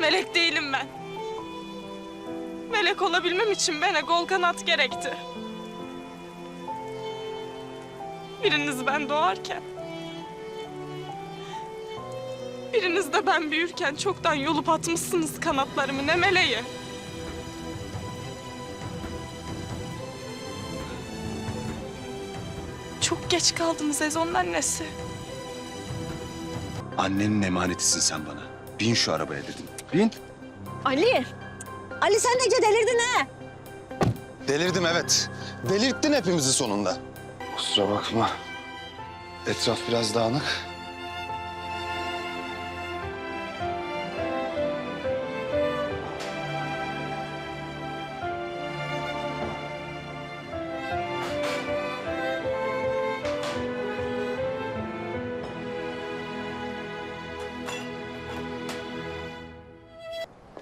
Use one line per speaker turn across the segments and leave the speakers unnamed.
Melek değilim ben. Melek olabilmem için bana gol kanat gerekti. Biriniz ben doğarken, biriniz de ben büyürken çoktan yolup atmışsınız kanatlarımı ne meleği. Çok geç kaldınız Ezo'nun annesi.
Annenin emanetisin sen bana. Bin şu arabaya dedim. Bin.
Ali! Ali sen iyice delirdin ha.
Delirdim evet. Delirttin hepimizi sonunda. Kusura bakma. Etraf biraz dağınık.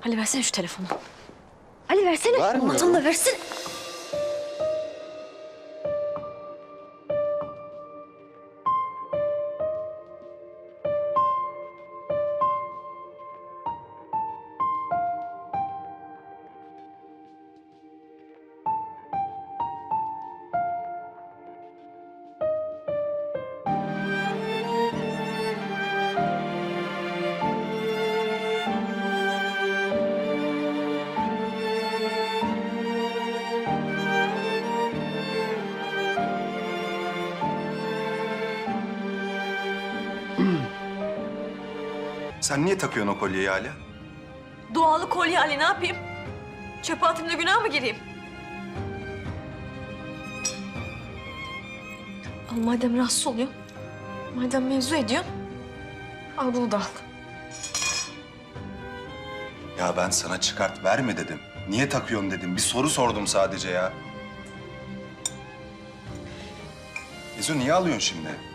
Ali versene şu telefonu. Ali versene.
Vermiyorum.
Aman da versene.
Sen niye takıyorsun o kolyeyi hala?
Doğalı kolye Ali ne yapayım? Çöpe atayım da günah mı gireyim? Al madem rahatsız oluyorsun, madem mevzu ediyorsun, al bunu da al.
Ya ben sana çıkart verme dedim. Niye takıyorsun dedim. Bir soru sordum sadece ya. Ezo niye alıyorsun şimdi?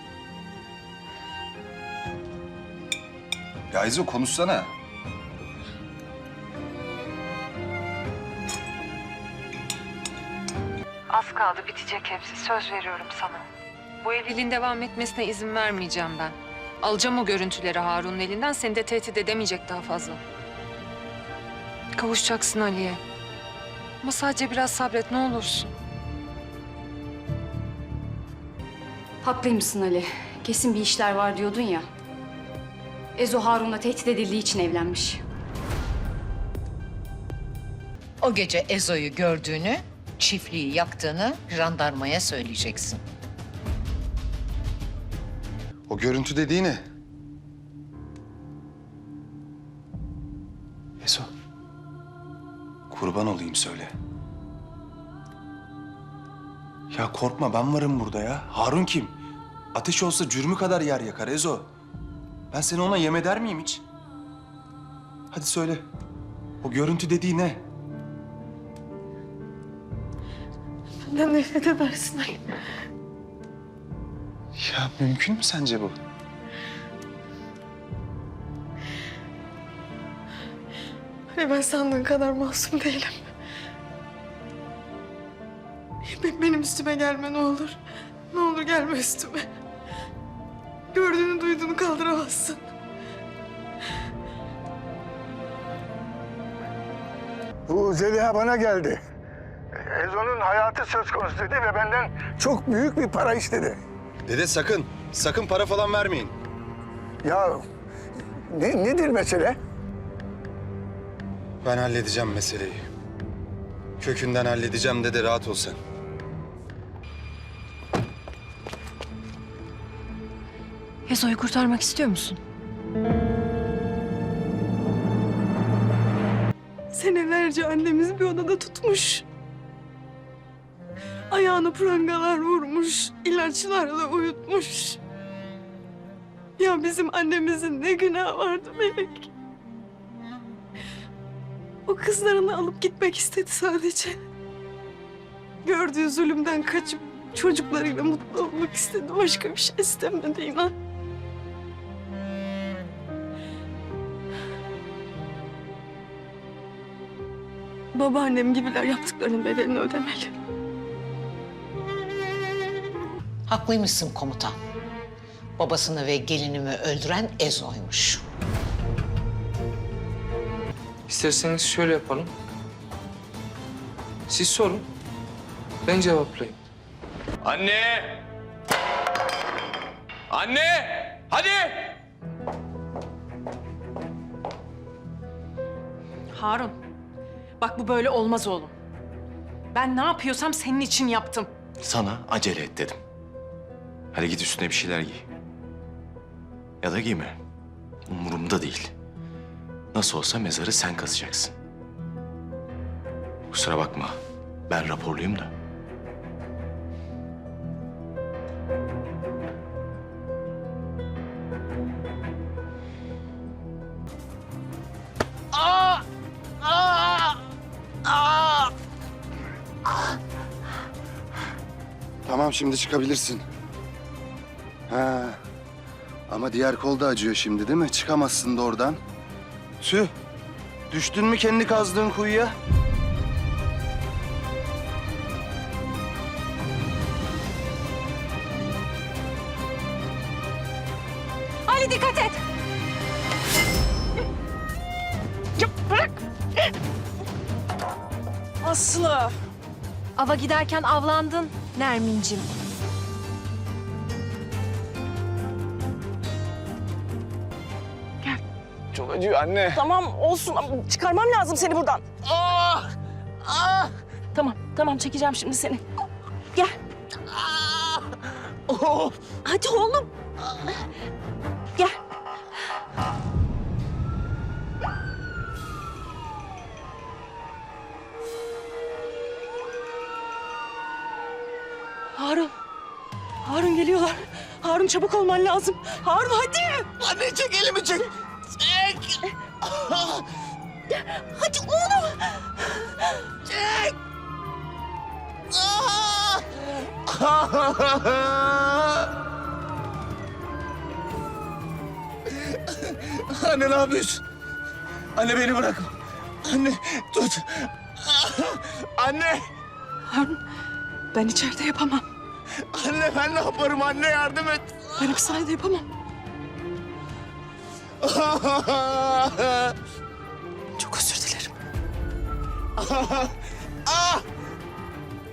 Ya Ezo konuşsana.
Az kaldı bitecek hepsi. Söz veriyorum sana. Bu evliliğin devam etmesine izin vermeyeceğim ben. Alacağım o görüntüleri Harun'un elinden. Seni de tehdit edemeyecek daha fazla. Kavuşacaksın Ali'ye. Ama sadece biraz sabret ne olursun.
Haklıymışsın Ali. Kesin bir işler var diyordun ya. Ezo Harun'la tehdit edildiği için evlenmiş.
O gece Ezo'yu gördüğünü, çiftliği yaktığını jandarmaya söyleyeceksin.
O görüntü dediği ne? Ezo. Kurban olayım söyle. Ya korkma ben varım burada ya. Harun kim? Ateş olsa cürmü kadar yer yakar Ezo. Ben seni ona yem eder miyim hiç? Hadi söyle. O görüntü dediği ne?
Benden nefret edersin Ali.
Ya mümkün mü sence bu?
Ali ben sandığın kadar masum değilim. Be- Benim üstüme gelme ne olur. Ne olur gelme üstüme. Gördüğünü duyduğunu kaldıramazsın.
Bu Zeliha bana geldi. Ezo'nun hayatı söz konusu dedi ve benden çok büyük bir para istedi.
Dede sakın. Sakın para falan vermeyin.
Ya ne, nedir mesele?
Ben halledeceğim meseleyi. Kökünden halledeceğim dede rahat ol sen.
Ezo'yu kurtarmak istiyor musun?
Senelerce annemizi bir odada tutmuş. Ayağına prangalar vurmuş, ilaçlarla uyutmuş. Ya bizim annemizin ne günahı vardı Melek? O kızlarını alıp gitmek istedi sadece. Gördüğü zulümden kaçıp çocuklarıyla mutlu olmak istedi. Başka bir şey istemedi inan. Babaannem gibiler yaptıklarının bedelini ödemeli.
Haklıymışsın komutan. Babasını ve gelinimi öldüren Ezo'ymuş.
İsterseniz şöyle yapalım. Siz sorun. Ben cevaplayayım.
Anne! Anne! Hadi!
Harun, bak bu böyle olmaz oğlum. Ben ne yapıyorsam senin için yaptım.
Sana acele et dedim. Hadi git üstüne bir şeyler giy. Ya da giyme. Umurumda değil. Nasıl olsa mezarı sen kazacaksın. Kusura bakma. Ben raporluyum da.
Tamam şimdi çıkabilirsin. Ha. Ama diğer kol da acıyor şimdi değil mi? Çıkamazsın da oradan. Tüh. Düştün mü kendi kazdığın kuyuya?
Ali dikkat et.
Aslı.
Ava giderken avlandın Nermin'cim.
Çok acıyor anne.
Tamam olsun ama çıkarmam lazım seni buradan. Tamam tamam çekeceğim şimdi seni. Gel. Hadi oğlum. Gel. Harun geliyorlar. Harun çabuk olman lazım. Harun hadi.
Anne çek elimi çek. Çek.
Hadi oğlum.
Anne ne yapıyorsun? Anne beni bırakma. Anne tut. Anne.
Harun ben içeride yapamam.
Anne ben ne yaparım anne yardım et.
Ben hapishanede yapamam. Çok özür dilerim.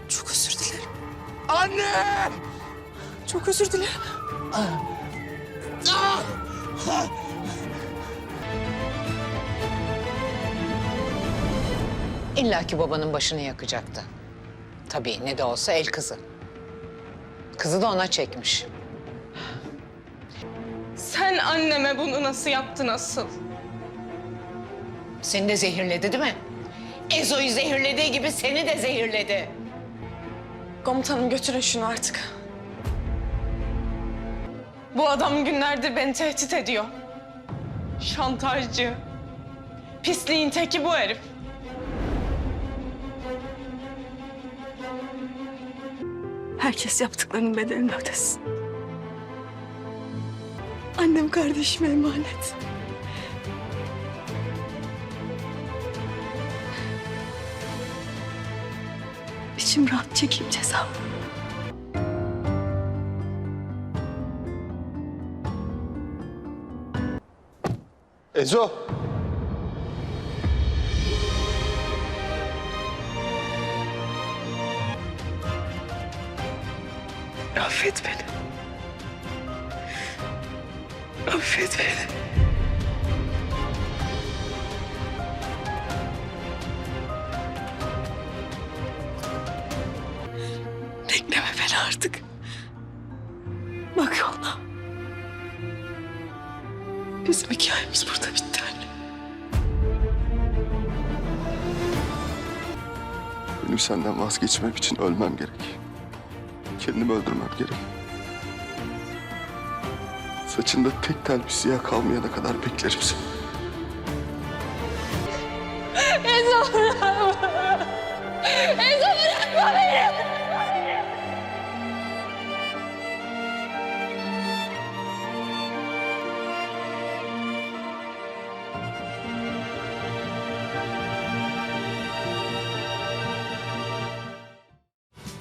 Çok özür dilerim.
Anne!
Çok özür dilerim.
İlla ki babanın başını yakacaktı. Tabii ne de olsa el kızı. Kızı da ona çekmiş.
Sen anneme bunu nasıl yaptın asıl?
Seni de zehirledi değil mi? Ezo'yu zehirlediği gibi seni de zehirledi.
Komutanım götürün şunu artık. Bu adam günlerdir beni tehdit ediyor. Şantajcı. Pisliğin teki bu herif.
Herkes yaptıklarının bedelini ödesin. Annem kardeşime emanet. İçim rahat çekeyim cezamı.
Ezo.
Affet beni. Affet beni. Bekleme beni artık. Bak yoluna. Bizim hikayemiz burada bitti anne.
Benim senden vazgeçmem için ölmem gerek. Kendimi öldürmem gerek. Saçında tek tel bir siyah kalmayana kadar beklerim seni.